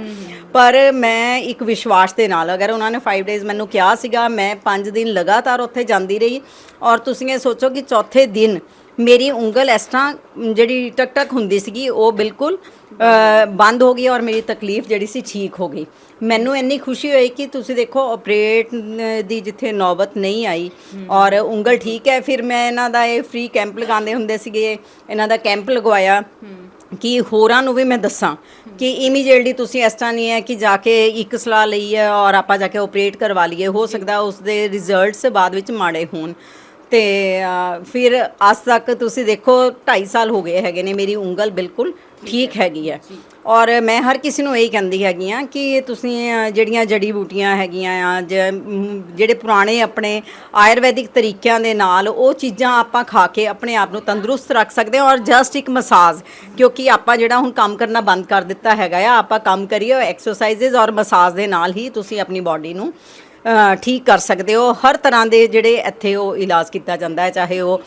ਪਰ ਮੈਂ ਇੱਕ ਵਿਸ਼ਵਾਸ ਦੇ ਨਾਲ ਅਗਰ ਉਹਨਾਂ ਨੇ 5 ਡੇਜ਼ ਮੈਨੂੰ ਕਿਹਾ ਸੀਗਾ ਮੈਂ 5 ਦਿਨ ਲਗਾਤਾਰ ਉੱਥੇ ਜਾਂਦੀ ਰਹੀ। ਔਰ ਤੁਸੀਂ ਇਹ ਸੋਚੋ ਕਿ ਚੌਥੇ ਦਿਨ ਮੇਰੀ ਉਂਗਲ ਇਸ ਤਰ੍ਹਾਂ, ਜਿਹੜੀ ਟਕ ਟਕ ਹੁੰਦੀ ਸੀਗੀ, ਉਹ ਬਿਲਕੁਲ ਬੰਦ ਹੋ ਗਈ ਔਰ ਮੇਰੀ ਤਕਲੀਫ ਜਿਹੜੀ ਸੀ ਠੀਕ ਹੋ ਗਈ। ਮੈਨੂੰ ਇੰਨੀ ਖੁਸ਼ੀ ਹੋਈ ਕਿ ਤੁਸੀਂ ਦੇਖੋ ਆਪਰੇਟ ਦੀ ਜਿੱਥੇ ਨੌਬਤ ਨਹੀਂ ਆਈ ਔਰ ਉਂਗਲ ਠੀਕ ਹੈ। ਫਿਰ ਮੈਂ ਇਹਨਾਂ ਦਾ ਇਹ ਫ੍ਰੀ ਕੈਂਪ ਲਗਾਉਂਦੇ ਹੁੰਦੇ ਸੀਗੇ, ਇਹਨਾਂ ਦਾ ਕੈਂਪ ਲਗਵਾਇਆ ਕਿ ਹੋਰਾਂ ਨੂੰ ਵੀ ਮੈਂ ਦੱਸਾਂ ਕਿ ਇਮੀਡੀਏਟਲੀ ਤੁਸੀਂ ਇਸ ਤਰ੍ਹਾਂ ਨਹੀਂ ਹੈ ਕਿ ਜਾ ਕੇ ਇੱਕ ਸਲਾਹ ਲਈ ਹੈ ਔਰ ਆਪਾਂ ਜਾ ਕੇ ਆਪਰੇਟ ਕਰਵਾ ਲਈਏ। ਹੋ ਸਕਦਾ ਉਸ ਦੇ ਰਿਜ਼ਲਟਸ ਬਾਅਦ ਵਿੱਚ ਮਾੜੇ ਹੋਣ। ਤੇ ਅ, ਫਿਰ ਅੱਜ ਤੱਕ ਤੁਸੀਂ ਦੇਖੋ 2.5 ਸਾਲ ਹੋ ਗਏ ਹੈਗੇ ਨੇ ਮੇਰੀ ਉਂਗਲ ਬਿਲਕੁਲ ਠੀਕ ਹੈਗੀ ਹੈ। ਔਰ ਮੈਂ ਹਰ ਕਿਸੇ ਨੂੰ ਇਹੀ ਕਹਿੰਦੀ ਹੈਗੀ ਆ ਕਿ ਤੁਸੀਂ ਅ, ਜਿਹੜੀਆਂ ਜੜੀ ਬੂਟੀਆਂ ਹੈਗੀਆਂ ਆ ਜ- ਮ, ਜਿਹੜੇ ਪੁਰਾਣੇ ਆਪਣੇ ਆਯੁਰਵੈਦਿਕ ਤਰੀਕਿਆਂ ਦੇ ਨਾਲ ਉਹ ਚੀਜ਼ਾਂ ਆਪਾਂ ਖਾ ਕੇ ਆਪਣੇ ਆਪ ਨੂੰ ਤੰਦਰੁਸਤ ਰੱਖ ਸਕਦੇ ਹਾਂ ਔਰ ਜਸਟ ਇੱਕ ਮਸਾਜ ਕਿਉਂਕਿ ਆਪਾਂ ਜਿਹੜਾ ਹੁਣ ਕੰਮ ਕਰਨਾ ਬੰਦ ਕਰ ਦਿੱਤਾ ਹੈਗਾ ਆ ਆਪਾਂ ਕੰਮ ਕਰੀਏ ਐਕਸਰਸਾਈਜ਼ਸ ਔਰ ਮਸਾਜ ਦੇ ਨਾਲ ਹੀ ਤੁਸੀਂ ਆਪਣੀ ਬਾਡੀ ਨੂੰ ਠੀਕ ਕਰ ਸਕਦੇ ਹੋ। ਹਰ ਤਰ੍ਹਾਂ ਦੇ ਜਿਹੜੇ ਇੱਥੇ ਉਹ ਇਲਾਜ ਕੀਤਾ ਜਾਂਦਾ ਹੈ ਚਾਹੇ ਉਹ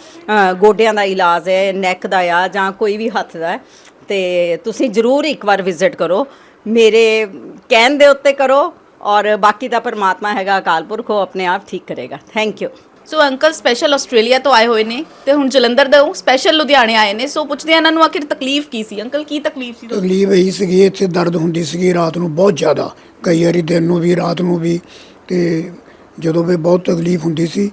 ਗੋਡਿਆਂ ਦਾ ਇਲਾਜ ਹੈ ਨੈਕ ਦਾ ਆ ਜਾਂ ਕੋਈ ਵੀ ਹੱਥ ਦਾ ਹੈ। ਤੇ ਤੁਸੀਂ ਜ਼ਰੂਰ ਇੱਕ ਵਾਰ ਵਿਜ਼ਿਟ ਕਰੋ। ਮੇਰੇ ਕਹਿਣ ਦੇ ਉੱਤੇ ਕਰੋ ਔਰ ਬਾਕੀ ਤਾਂ ਪਰਮਾਤਮਾ ਹੈਗਾ ਅਕਾਲ ਪੁਰਖ ਉਹ ਆਪਣੇ ਆਪ ਠੀਕ ਕਰੇਗਾ। Thank you so uncle special Australia ਤੋਂ ਆਏ ਹੋਏ ਨੇ ਤੇ ਹੁਣ ਜਲੰਧਰ ਤੋਂ ਸਪੈਸ਼ਲ ਲੁਧਿਆਣੇ ਆਏ ਨੇ। ਸੋ ਪੁੱਛਦੇ ਆ ਇਹਨਾਂ ਨੂੰ ਆਖਿਰ ਤਕਲੀਫ ਕੀ ਸੀ? ਅੰਕਲ ਕੀ ਤਕਲੀਫ ਸੀ? ਤਕਲੀਫ ਇਹੀ ਸੀਗੀ ਇੱਥੇ ਦਰਦ ਹੁੰਦੀ ਸੀਗੀ ਰਾਤ ਨੂੰ ਬਹੁਤ ਜ਼ਿਆਦਾ। ਕਈ ਵਾਰੀ ਦਿਨ ਨੂੰ ਵੀ ਰਾਤ ਨੂੰ ਵੀ। ਤੇ ਜਦੋਂ ਵੀ ਬਹੁਤ ਤਕਲੀਫ ਹੁੰਦੀ ਸੀ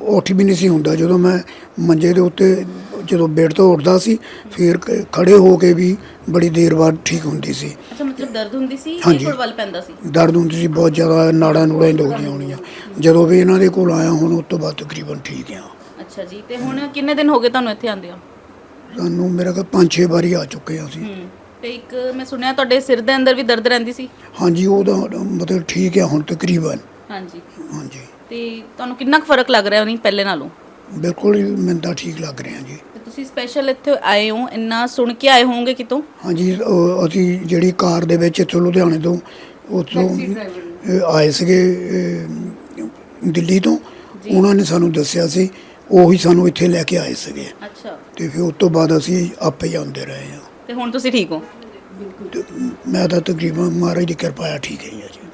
ਉੱਠ ਵੀ ਨਹੀਂ ਸੀ ਹੁੰਦਾ। ਜਦੋਂ ਮੈਂ ਮੰਜੇ ਦੇ ਉੱਤੇ ਜਦੋਂ ਬੈੱਡ ਤੋਂ ਉੱਠਦਾ ਸੀ ਫਿਰ ਕ- ਖੜੇ ਹੋ ਕੇ ਵੀ ਬੜੀ ਦੇਰ ਬਾਅਦ ਠੀਕ ਹੁੰਦੀ ਸੀ। ਅੱਛਾ ਮਤਲਬ ਦਰਦ ਹੁੰਦੀ ਸੀ ਹਾਂਜੀ। ਕੋਲ ਵੱਲ ਪੈਂਦਾ ਸੀ? ਦਰਦ ਹੁੰਦੀ ਸੀ ਬਹੁਤ ਜ਼ਿਆਦਾ ਨਾੜਾਂ ਨੂੜਾਂ ਹੀ ਦੁਖਦੀਆਂ ਹੋਣੀਆਂ। ਜਦੋਂ ਵੀ ਇਹਨਾਂ ਦੇ ਕੋਲ ਆਇਆ ਹੁਣ ਉਸ ਤੋਂ ਬਾਅਦ ਤਕਰੀਬਨ ਠੀਕ ਆ। ਅੱਛਾ ਜੀ ਤੇ ਹੁਣ ਕਿੰਨੇ ਦਿਨ ਹੋ ਗਏ ਤੁਹਾਨੂੰ ਇੱਥੇ ਆਂਦੇ ਹੋ ਸਾਨੂੰ ਮੇਰਾ ਕਿ ਪੰਜ ਛੇ ਵਾਰੀ ਆ ਚੁੱਕੇ ਆ ਅਸੀਂ। ਹੂੰ। ਤੇ ਇੱਕ ਮੈਂ ਸੁਣਿਆ ਤੁਹਾਡੇ ਸਿਰ ਦੇ ਅੰਦਰ ਵੀ ਦਰਦ ਰਹਿੰਦੀ ਸੀ? ਹਾਂਜੀ ਉਹਦਾ ਮਤਲਬ ਠੀਕ ਆ ਹੁਣ ਤਕਰੀਬਨ। ਹਾਂਜੀ। ਹਾਂਜੀ। ਤੇ ਤੁਹਾਨੂੰ ਕਿੰਨਾ ਕੁ ਫ਼ਰਕ ਲੱਗ ਰਿਹਾ ਨਹੀਂ ਪਹਿਲੇ ਨਾਲੋਂ? ਬਿਲਕੁਲ ਹੀ ਮੈਨੂੰ ਤਾਂ ਠੀਕ ਲੱਗ ਰਿਹਾ ਜੀ। ਤੇ ਤੁਸੀਂ ਸਪੈਸ਼ਲ ਇੱਥੇ ਆਏ ਹੋ ਇੰਨਾ ਸੁਣ ਕੇ ਆਏ ਹੋਵੋਗੇ ਕਿਤੋਂ? ਹਾਂਜੀ ਉਹ ਅਸੀਂ ਜਿਹੜੀ ਕਾਰ ਦੇ ਵਿੱਚ ਇੱਥੋਂ ਲੁਧਿਆਣੇ ਤੋਂ ਉੱਥੋਂ ਅਹ, ਆਏ ਸੀਗੇ ਅਹ, ਦਿੱਲੀ ਤੋਂ। ਉਹਨਾਂ ਨੇ ਸਾਨੂੰ ਦੱਸਿਆ ਸੀ ਉਹੀ ਸਾਨੂੰ ਇੱਥੇ ਲੈ ਕੇ ਆਏ ਸੀਗੇ। ਅੱਛਾ। ਤੇ ਫਿਰ ਉਸ ਤੋਂ ਬਾਅਦ ਅਸੀਂ ਆਪੇ ਹੀ ਆਉਂਦੇ ਰਹੇ ਹਾਂ। ਤੇ ਹੁਣ ਤੁਸੀਂ ਠੀਕ ਹੋ? ਤੇ ਮੈਂ ਤਾਂ ਤਕਰੀਬਨ ਮਹਾਰਾਜ ਦੀ ਕਿਰਪਾ ਆ ਠੀਕ ਹੀ ਜੀ।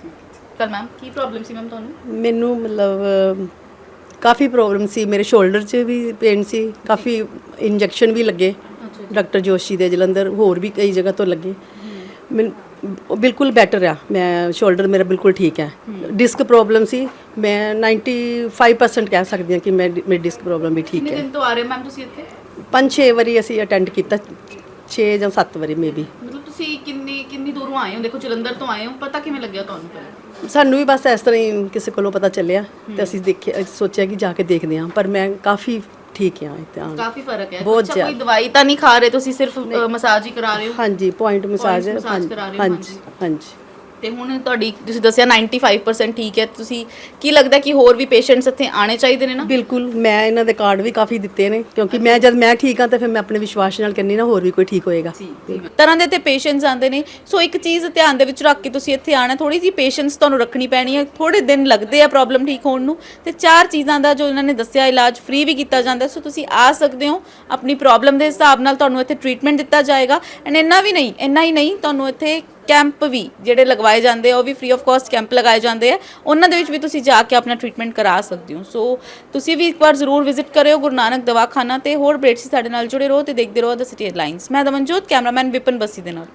ਕੱਲ ਮੈਮ ਕੀ ਪ੍ਰੋਬਲਮ ਸੀ ਮੈਮ ਤੁਹਾਨੂੰ? ਮੈਨੂੰ ਮਤਲਬ ਕਾਫੀ ਪ੍ਰੋਬਲਮ ਸੀ। ਮੇਰੇ ਸ਼ੋਲਡਰ 'ਚ ਵੀ ਪੇਨ ਸੀ ਕਾਫੀ ਇੰਜੈਕਸ਼ਨ ਵੀ ਲੱਗੇ। ਡਾਕਟਰ ਜੋਸ਼ੀ ਦੇ ਜਲੰਧਰ ਹੋਰ ਵੀ ਕਈ ਜਗ੍ਹਾ ਤੋਂ ਲੱਗੇ। ਮੈਨੂੰ ਬਿਲਕੁਲ ਬੈਟਰ ਆ। ਮੈਂ ਸ਼ੋਲਡਰ ਮੇਰਾ ਬਿਲਕੁਲ ਠੀਕ ਹੈ। ਡਿਸਕ ਪ੍ਰੋਬਲਮ ਸੀ। ਮੈਂ 95% ਕਹਿ ਸਕਦੀ ਹਾਂ ਕਿ ਮੈਂ ਮੇਰੀ ਡਿਸਕ ਪ੍ਰੋਬਲਮ ਵੀ ਠੀਕ ਕਿੰਨੇ ਹੈ। ਦਿਨ ਤੋਂ ਆ ਰਹੇ ਮੈਮ ਤੁਸੀਂ ਇੱਥੇ? ਪੰਜ ਛੇ ਵਾਰੀ ਅਸੀਂ ਅਟੈਂਡ ਕੀਤਾ। 6 ਜਾਂ 7 ਵਾਰੀ ਮੇਬੀ ਮਤਲਬ ਤੁਸੀਂ ਕਿੰਨੀ ਕਿੰਨੀ ਦੂਰੋਂ ਆਏ ਹੋ? ਦੇਖੋ ਜਲੰਧਰ ਤੋਂ ਆਏ ਹੋ ਪਤਾ ਕਿਵੇਂ ਲੱਗਿਆ ਤੁਹਾਨੂੰ ਪਹਿਲਾਂ ਸਾਨੂੰ ਵੀ ਬਸ ਇਸ ਤਰ੍ਹਾਂ ਹੀ ਕਿਸੇ ਕੋਲੋਂ ਪਤਾ ਚੱਲਿਆ ਤੇ ਅਸੀਂ ਦੇਖਿਆ ਸੋਚਿਆ ਕਿ ਜਾ ਕੇ ਦੇਖਦੇ ਹਾਂ ਪਰ ਮੈਂ ਕਾਫੀ ਠੀਕ ਹਾਂ ਇੱਥੇ ਕਾਫੀ ਫ਼ਰਕ ਹੈ। ਬਹੁਤ ਅੱਛਾ ਕੋਈ। ਦਵਾਈ ਤਾਂ ਨਹੀਂ ਖਾ ਰਹੇ? ਤੁਸੀਂ ਸਿਰਫ ਮਸਾਜ ਹੀ ਕਰਾ ਰਹੇ ਹੋ? ਹਾਂਜੀ ਪੁਆਇੰਟ ਮਸਾਜ ਹਾਂਜੀ। ਹਾਂਜੀ। ਤੇ ਹੁਣ ਤੁਹਾਡੀ ਤੁਸੀਂ ਦੱਸਿਆ 95% ਠੀਕ ਹੈ ਤੁਸੀਂ ਕੀ ਲੱਗਦਾ ਕਿ ਹੋਰ ਵੀ ਪੇਸ਼ੈਂਟਸ ਇੱਥੇ ਆਣੇ ਚਾਹੀਦੇ ਨੇ ਨਾ? ਬਿਲਕੁਲ ਮੈਂ ਇਹਨਾਂ ਦੇ ਕਾਰਡ ਵੀ ਕਾਫੀ ਦਿੱਤੇ ਨੇ ਕਿਉਂਕਿ ਮੈਂ ਜਦ ਮੈਂ ਠੀਕ ਹਾਂ ਤਾਂ ਫਿਰ ਮੈਂ ਆਪਣੇ ਵਿਸ਼ਵਾਸ ਨਾਲ ਕਹਿੰਦੀ ਨਾ ਹੋਰ ਵੀ ਕੋਈ ਠੀਕ ਹੋਏਗਾ। ਤਰ੍ਹਾਂ ਦੇ ਤੇ ਪੇਸ਼ੈਂਟਸ ਆਉਂਦੇ ਨੇ ਸੋ ਇੱਕ ਚੀਜ਼ ਧਿਆਨ ਦੇ ਵਿੱਚ ਰੱਖ ਕੇ ਤੁਸੀਂ ਇੱਥੇ ਆਣਾ ਥੋੜੀ ਜਿਹੀ ਪੇਸ਼ੈਂਸ ਤੁਹਾਨੂੰ ਰੱਖਣੀ ਪੈਣੀ ਹੈ ਥੋੜੇ ਦਿਨ ਲੱਗਦੇ ਆ ਪ੍ਰੋਬਲਮ ਠੀਕ ਹੋਣ ਨੂੰ ਤੇ ਚਾਰ ਚੀਜ਼ਾਂ ਦਾ ਜੋ ਇਹਨਾਂ ਨੇ ਦੱਸਿਆ ਇਲਾਜ ਫ੍ਰੀ ਵੀ ਕੀਤਾ ਜਾਂਦਾ ਸੋ ਤੁਸੀਂ ਆ ਸਕਦੇ ਹੋ ਆਪਣੀ ਪ੍ਰੋਬਲਮ ਦੇ ਹਿਸਾਬ ਨਾਲ ਤੁਹਾਨੂੰ ਇੱਥੇ ਟ੍ਰੀਟਮੈਂਟ ਦਿੱਤਾ ਜਾਏਗਾ ਐਂਡ ਇੰਨਾ ਵੀ ਨਹੀਂ ਇੰਨਾ ਹੀ ਨਹੀਂ ਤੁਹਾਨੂੰ ਇੱਥੇ ਕੈਂਪ ਵੀ ਜਿਹੜੇ ਲਗਵਾਏ ਜਾਂਦੇ ਆ, ਉਹ ਵੀ ਫ੍ਰੀ ਆਫ ਕਾਸਟ ਕੈਂਪ ਲਗਾਏ ਜਾਂਦੇ ਆ। ਉਹਨਾਂ ਦੇ ਵਿੱਚ ਵੀ ਤੁਸੀਂ ਜਾ ਕੇ ਆਪਣਾ ਟ੍ਰੀਟਮੈਂਟ ਕਰਾ ਸਕਦੇ ਹੋ। ਸੋ ਤੁਸੀਂ ਵੀ ਇੱਕ ਵਾਰ ਜ਼ਰੂਰ ਵਿਜ਼ਿਟ ਕਰਿਓ ਗੁਰੂ ਨਾਨਕ ਦਵਾਖਾਨਾ ਤੇ ਹੋਰ ਅਪਡੇਟਸ ਸਾਡੇ ਨਾਲ ਜੁੜੇ ਰਹੋ ਤੇ ਦੇਖਦੇ ਰਹੋ ਦ ਸਿਟੀ ਹੈਡਲਾਈਨਸ ਮੈਂ ਦਮਨਜੋਤ ਕੈਮਰਾਮੈਨ ਵਿਪਨ ਬੱਸੀ ਦੇ ਨਾਲ।